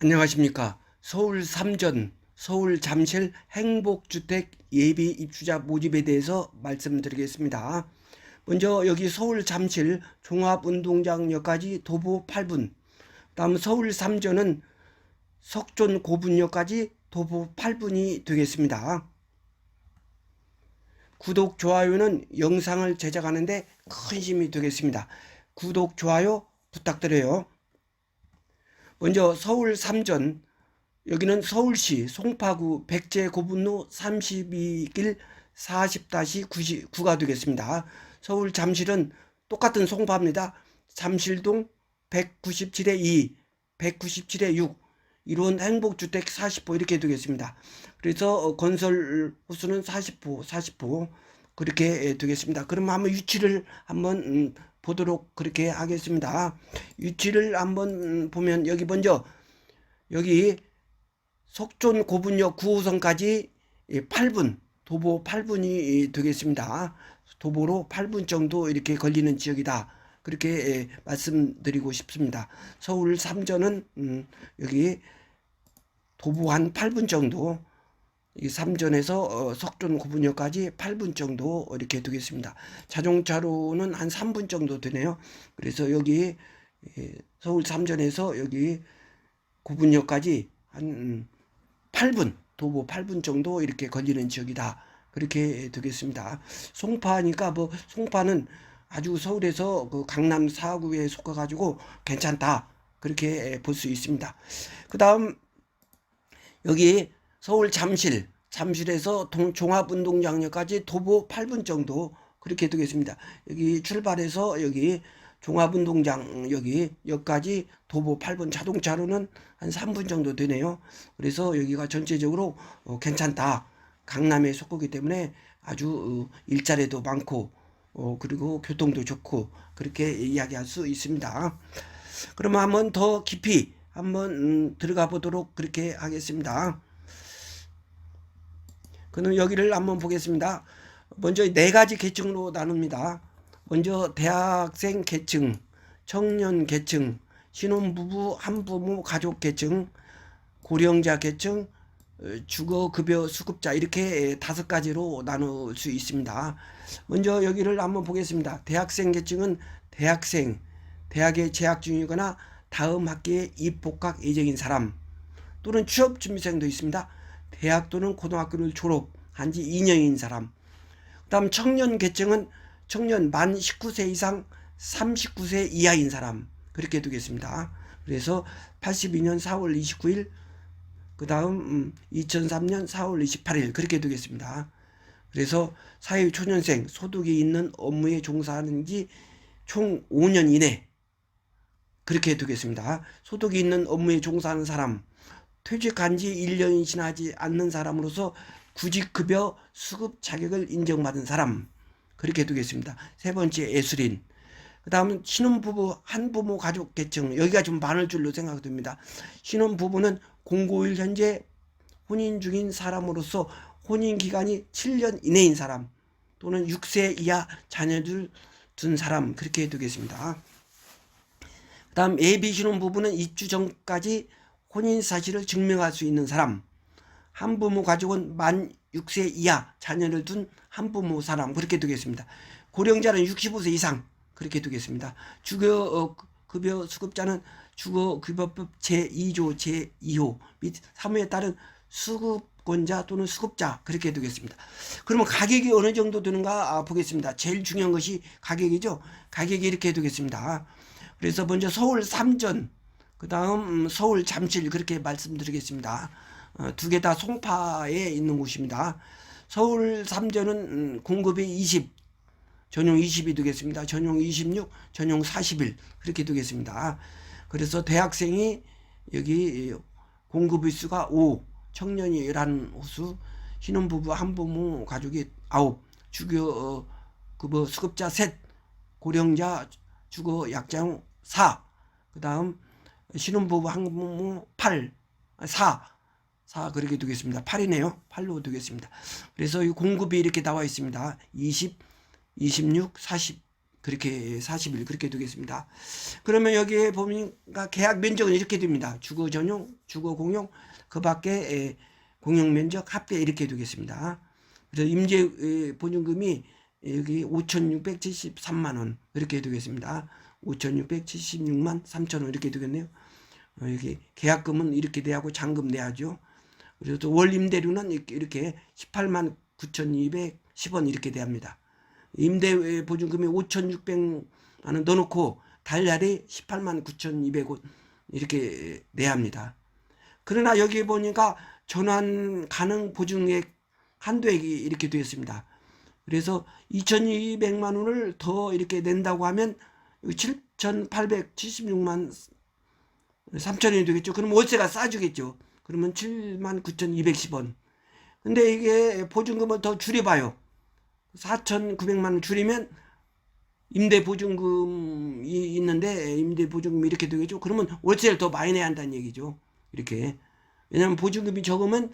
안녕하십니까. 서울 삼전, 서울 잠실 행복주택 예비 입주자 모집에 대해서 말씀드리겠습니다. 먼저 여기 서울 잠실 종합운동장역까지 도보 8분, 다음 서울 삼전은 석존 고분역까지 도보 8분이 되겠습니다. 구독, 좋아요는 영상을 제작하는데 큰 힘이 되겠습니다. 구독, 좋아요 부탁드려요. 먼저 서울 삼전 여기는 서울시 송파구 백제 고분로 32길 40-99가 되겠습니다. 서울 잠실은 똑같은 송파입니다. 잠실동 197에 2, 197에 6 이론 행복주택 40호 이렇게 되겠습니다. 그래서 어, 건설 호수는 40호, 40호 그렇게 되겠습니다. 그럼 한번 위치를 한번 음, 보도록 그렇게 하겠습니다. 위치를 한번 음, 보면 여기 먼저 여기 석존 고분역 9호선까지 8분 도보 8분이 되겠습니다. 도보로 8분 정도 이렇게 걸리는 지역이다. 그렇게 예, 말씀드리고 싶습니다. 서울 삼전은 음, 여기 도보 한 8분 정도 이 삼전에서 어, 석존 고분역까지 8분 정도 이렇게 되겠습니다. 자동차로는 한 3분 정도 되네요. 그래서 여기 예, 서울 삼전에서 여기 고분역까지 한 음, 8분 도보 8분 정도 이렇게 걸리는 지역이다. 그렇게 되겠습니다. 송파니까 뭐 송파는 아주 서울에서 그 강남 4구에 속해 가지고 괜찮다. 그렇게 볼 수 있습니다. 그 다음 여기 서울 잠실, 잠실에서 동, 종합운동장역까지 도보 8분 정도 그렇게 되겠습니다. 여기 출발해서 여기 종합운동장 여기 역까지 도보 8분 자동차로는 한 3분 정도 되네요. 그래서 여기가 전체적으로 어, 괜찮다. 강남에 속하기 때문에 아주 어, 일자리도 많고 어, 그리고 교통도 좋고 그렇게 이야기할 수 있습니다. 그러면 한번 더 깊이 한번 음, 들어가 보도록 그렇게 하겠습니다. 그럼 여기를 한번 보겠습니다. 먼저 네 가지 계층으로 나눕니다. 먼저 대학생 계층, 청년 계층, 신혼부부, 한부모 가족 계층, 고령자 계층, 어, 주거급여 수급자 이렇게 다섯 가지로 나눌 수 있습니다. 먼저 여기를 한번 보겠습니다. 대학생 계층은 대학생, 대학에 재학 중이거나 다음 학기에 입복학 예정인 사람 또는 취업 준비생도 있습니다. 대학 또는 고등학교를 졸업한 지 2년인 사람. 그다음 청년 계층은 청년 만 19세 이상 39세 이하인 사람 그렇게 두겠습니다. 그래서 82년 4월 29일 그다음 2003년 4월 28일 그렇게 두겠습니다. 그래서 사회 초년생 소득이 있는 업무에 종사하는 지 총 5년 이내 그렇게 두겠습니다. 소득이 있는 업무에 종사하는 사람 퇴직한 지 1년이 지나지 않는 사람으로서 구직급여 수급 자격을 인정받은 사람 그렇게 두겠습니다. 세 번째 예술인 그 다음은 신혼부부 한부모 가족 계층 여기가 좀 많을 줄로 생각됩니다. 신혼부부는 공고일 현재 혼인 중인 사람으로서 혼인 기간이 7년 이내인 사람 또는 6세 이하 자녀들 둔 사람 그렇게 두겠습니다. 그 다음 예비 신혼부부는 입주 전까지 혼인 사실을 증명할 수 있는 사람 한부모 가족은 만 6세 이하 자녀를 둔 한부모 사람 그렇게 두겠습니다. 고령자는 65세 이상 그렇게 두겠습니다. 주거 어, 급여 수급자는 주거 급여법 제2조 제2호 및 3호에 따른 수급권자 또는 수급자 그렇게 두겠습니다. 그러면 가격이 어느 정도 드는가 아, 보겠습니다. 제일 중요한 것이 가격이죠. 가격이 이렇게 두겠습니다. 그래서 먼저 서울 삼전 그 다음 서울 잠실 그렇게 말씀드리겠습니다. 어, 두개 다 송파에 있는 곳입니다. 서울 삼전은 음, 공급이 20, 전용 20이 되겠습니다. 전용 26, 전용 41 그렇게 되겠습니다. 그래서 대학생이 여기 공급 일수가 5, 청년이 11호수, 신혼부부 한 부모 가족이 9, 주거 급여 수급자 셋, 고령자 주거 약자용 4, 그 다음 신혼부부 한부모 8, 4, 4 그렇게 두겠습니다. 8이네요. 8로 두겠습니다. 그래서 이 공급이 이렇게 나와 있습니다. 20, 26, 40 그렇게 40일 그렇게 두겠습니다. 그러면 여기에 보니까 계약 면적은 이렇게 됩니다. 주거 전용, 주거 공용, 그 밖에 에, 공용 면적 합계 이렇게 두겠습니다. 그래서 임대 에, 보증금이 여기 5,673만 원 이렇게 두겠습니다. 5,676만 3천 원 이렇게 두겠네요. 어, 여기 계약금은 이렇게 내야고 잔금 내야죠. 그래서 또월 임대료는 이렇게, 이렇게 18만 9,210원 이렇게 대합니다. 임대 보증금이 5,600만 원 넣어놓고 달달이 18만 9,200원 이렇게 내야 합니다. 그러나 여기 보니까 전환 가능 보증액 한도액이 이렇게 되어 있습니다. 그래서 2,200만 원을 더 이렇게 낸다고 하면 7,876만 3천 원이 되겠죠. 그럼 월세가 싸주겠죠. 그러면 79,210원. 근데 이게 보증금을 더 줄여봐요. 4,900만 원 줄이면 임대 보증금이 있는데 임대 보증금이 이렇게 되겠죠. 그러면 월세를 더 많이 내야 한다는 얘기죠. 이렇게. 왜냐하면 보증금이 적으면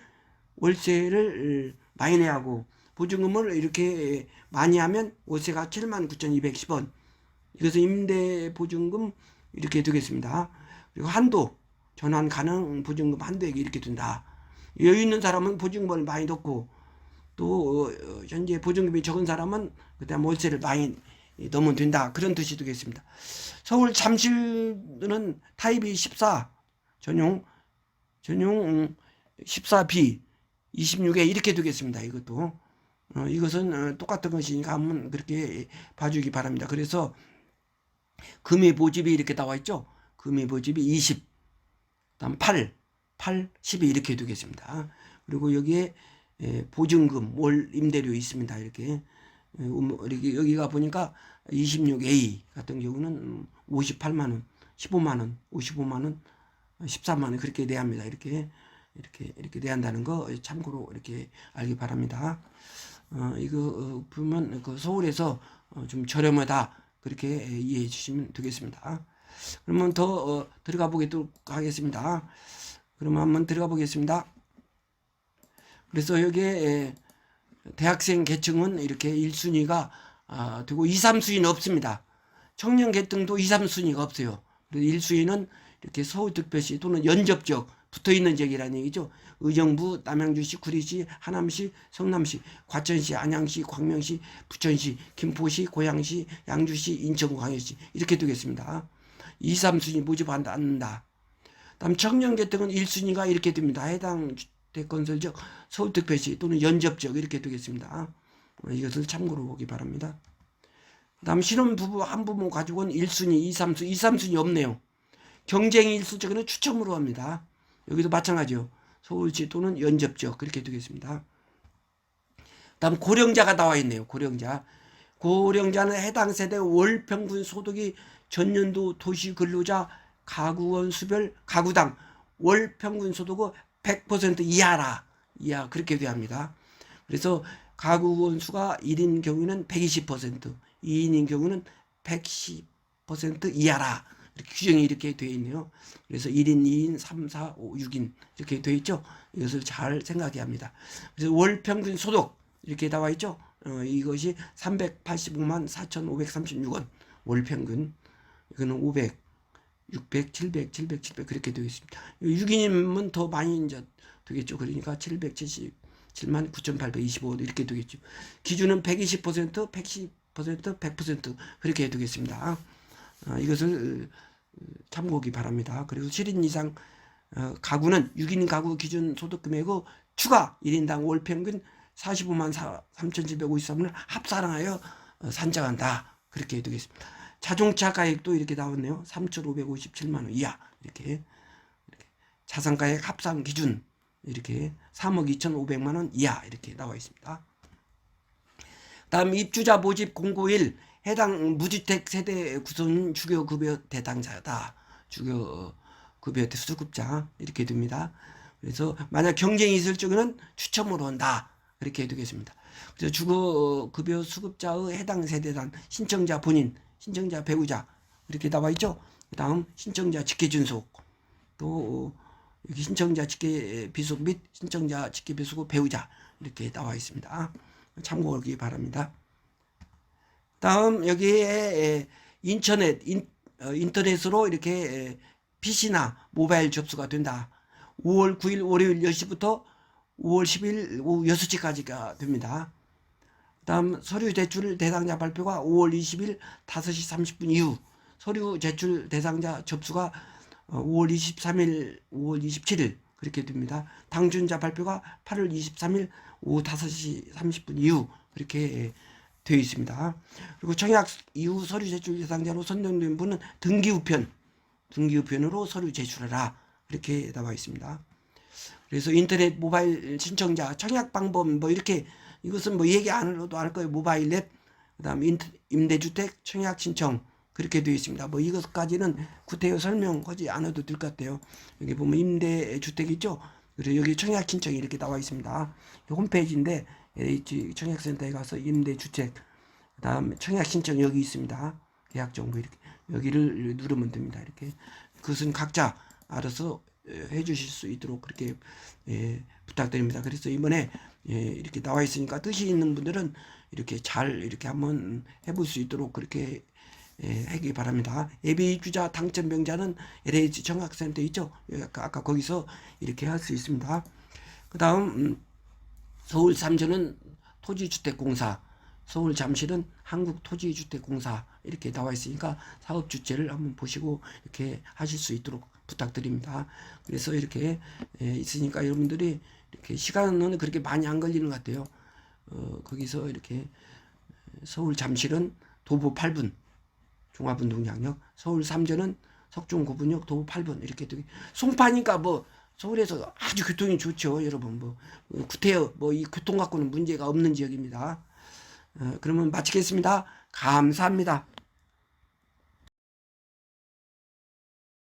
월세를 많이 내야 하고 보증금을 이렇게 많이 하면 월세가 79,210원. 이것은 임대 보증금 이렇게 되겠습니다. 그리고 한도 전환 가능 보증금 한도액이 이렇게 된다. 여유 있는 사람은 보증금을 많이 넣고 또 어, 현재 보증금이 적은 사람은 그다음 월세를 많이 넣으면 된다. 그런 뜻이 되겠습니다. 서울 잠실은 타입 이 14 전용 전용 14B 26에 이렇게 두겠습니다. 이것도 어, 이것은 어, 똑같은 것이니까 한번 그렇게 봐주기 바랍니다. 그래서 금의 보집이 이렇게 나와 있죠. 금의 보집이 20, 다음 8, 8, 12 이렇게 두겠습니다. 그리고 여기에 에, 보증금 월 임대료 있습니다. 이렇게 에, 음, 여기가 보니까 26A 같은 경우는 58만 원, 15만 원, 55만 원, 14만 원 그렇게 내야 합니다. 이렇게 이렇게 이렇게 내야 한다는 거 참고로 이렇게 알기 바랍니다. 어, 이거 어, 보면 그 서울에서 어, 좀 저렴하다 그렇게 이해해 주시면 되겠습니다. 그러면 더 어, 들어가 보도록 하겠습니다. 그러면 한번 들어가 보겠습니다. 그래서 여기에 에, 대학생 계층은 이렇게 1순위가 아, 되고 2, 3순위는 없습니다. 청년 계층도 2, 3순위가 없어요. 그래서 1순위는 이렇게 서울특별시 또는 연접지역 붙어 있는 지역이라는 얘기죠. 의정부, 남양주시, 구리시, 하남시, 성남시, 과천시, 안양시, 광명시, 부천시, 김포시, 고양시, 양주시, 인천, 광역시 이렇게 되겠습니다. 2, 3순위 모집한다 않는다. 다음 청년 계층은 1순위가 이렇게 됩니다. 해당 주택건설지역 서울특별시 또는 연접지역 이렇게 되겠습니다. 이것을 참고로 보기 바랍니다. 다음 신혼부부 한부모 가족은 1순위, 2, 3순위, 2, 3순위 없네요. 경쟁이 일수적에는 추첨으로 합니다. 여기도 마찬가지요. 서울시 또는 연접지역 그렇게 되겠습니다. 다음 고령자가 나와 있네요. 고령자. 고령자는 해당 세대 월 평균 소득이 전년도 도시 근로자 가구원 수별 가구당 월 평균 소득은 100% 이하라. 이하 그렇게 돼야 합니다. 그래서 가구 원 수가 1인 경우는 120%, 2인인 경우는 110% 이하라. 이렇게 규정이 이렇게 되어 있네요. 그래서 1인, 2인, 3, 4, 5, 6인 이렇게 되어 있죠. 이것을 잘 생각해야 합니다. 그래서 월 평균 소득 이렇게 나와 있죠. 어, 이것이 385만 4,536원 월 평균. 이거는 500, 600, 700, 700, 700 그렇게 되어 있습니다. 6인이면 더 많이 이제 되겠죠. 그러니까 777만 9,825 이렇게 되겠죠. 기준은 120%, 110%, 100% 그렇게 되겠습니다. 어, 이것을 참고기 바랍니다. 그리고 7인 이상 어, 가구는 6인 가구 기준 소득 금액의 추가 1인당 월 평균 45만 3,753원을 합산하여 어, 산정한다. 그렇게 되겠습니다. 자동차 가액도 이렇게 나왔네요. 3,557만 원 이하 이렇게, 이렇게 자산 가액 합산 기준 이렇게 3억 2,500만 원 이하 이렇게 나와 있습니다. 다음 입주자 모집 공고일 해당 무주택 세대 구성 주거 급여 대상자다. 주거 급여 수급자 이렇게 됩니다. 그래서 만약 경쟁이 있을 적에는 추첨으로 한다. 이렇게 되겠습니다. 그래서 주거 급여 수급자의 해당 세대단 신청자 본인, 신청자 배우자 이렇게 나와 있죠. 그다음 신청자 직계 준속 또 여기 신청자 직계 비속 및 신청자 직계 비속 배우자 이렇게 나와 있습니다. 참고하기 바랍니다. 다음 여기에 에, 인터넷 인, 어, 인터넷으로 이렇게 에, PC나 모바일 접수가 된다. 5월 9일 월요일 10시부터 5월 10일 오후 6시까지가 됩니다. 다음 서류 제출 대상자 발표가 5월 20일 5시 30분 이후 서류 제출 대상자 접수가 어, 5월 23일, 5월 27일 그렇게 됩니다. 당준자 발표가 8월 23일 오후 5시 30분 이후 그렇게 되어 있습니다. 그리고 청약 이후 서류 제출 대상자로 선정된 분은 등기 우편, 등기 우편으로 서류 제출하라 이렇게 나와 있습니다. 그래서 인터넷 모바일 신청자 청약 방법 뭐 이렇게 이것은 뭐 얘기 안 해도 알 거예요. 모바일 앱, 그다음 인 임대주택 청약 신청 그렇게 되어 있습니다. 뭐 이것까지는 구태여 설명하지 않아도 될 것 같아요. 여기 보면 임대주택 있죠. 그리고 여기 청약 신청이 이렇게 나와 있습니다. 이 홈페이지인데 LH 청약센터에 가서 임대주택 그다음 청약 신청 여기 있습니다. 계약 정보 이렇게 여기를 누르면 됩니다. 이렇게 그것은 각자 알아서 예, 해주실 수 있도록 그렇게 예, 부탁드립니다. 그래서 이번에 예, 이렇게 나와 있으니까 뜻이 있는 분들은 이렇게 잘 이렇게 한번 해볼 수 있도록 그렇게 예, 하기 바랍니다. 예비 입주자 당첨 명자는 LH 청학센터 있죠? 여기 아까, 아까 거기서 이렇게 할 수 있습니다. 그 다음 음, 서울 삼전은 토지주택공사, 서울 잠실은 한국토지주택공사 이렇게 나와 있으니까 사업 주체를 한번 보시고 이렇게 하실 수 있도록 부탁드립니다. 그래서 이렇게 예, 있으니까 여러분들이 이렇게 시간은 그렇게 많이 안 걸리는 것 같아요. 어, 거기서 이렇게 서울 잠실은 도보 8분 종합운동장역, 서울 삼전은 석중 고분역 도보 8분 이렇게 되게 송파니까 뭐 서울에서 아주 교통이 좋죠, 여러분 뭐 어, 구태여 뭐이 교통 갖고는 문제가 없는 지역입니다. 어, 그러면 마치겠습니다. 감사합니다.